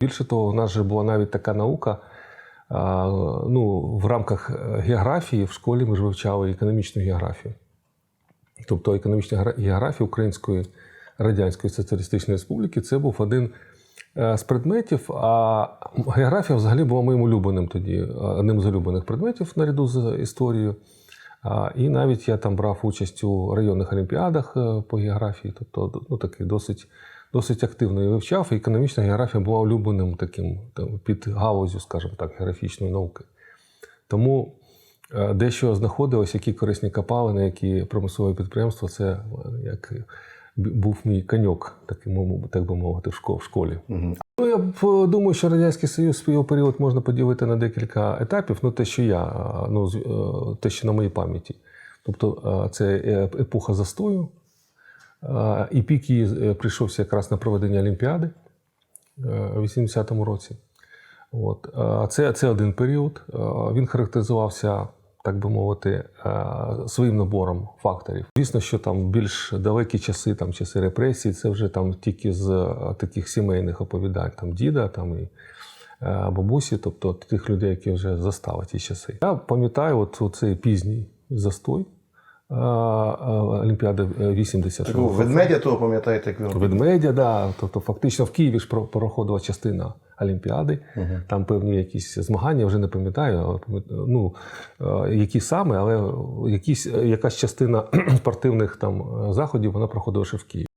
Більше того, у нас же була навіть така наука. Ну, в рамках географії в школі ми ж вивчали економічну географію. Тобто економічна географія Української Радянської Соціалістичної Республіки це був один е, з предметів. А географія взагалі була моїм улюбленим тоді, е, одним з улюблених предметів наряду з історією. І навіть я там брав участь у районних олімпіадах е, по географії, тобто ну, такий досить, досить активно її вивчав. І економічна географія була улюбленим таким під галузю, скажімо так, географічної науки. Тому е, дещо знаходилось, які корисні копалини, які промислові підприємства, це е, як був мій коньок, так би мовити, в школі. Ну, я е, думаю, що Радянський Союз в його період можна поділити на декілька етапів. Ну, те, що я, е, ну, е, те, що на моїй пам'яті. Тобто, це епоха застою, і пік її прийшовся якраз на проведення Олімпіади у 80-му році. От. Це, це один період. Він характеризувався, так би мовити, е, своїм набором факторів. Звісно, що там більш далекі часи, там часи репресій, це вже там тільки з е, таких сімейних оповідань, там діда там і е, бабусі, тобто тих людей, які вже застали ті часи. Я пам'ятаю, от цей пізній застой Олімпіади 80 Такого ведмедя того пам'ятаєте, як він Ведмедя, да. Тобто, фактично в Києві ж про- проходила частина Олімпіади. Там певні якісь змагання, вже не пам'ятаю, ну, е, які саме, але якісь, якась частина спортивних там заходів вона проходила ще в Києві.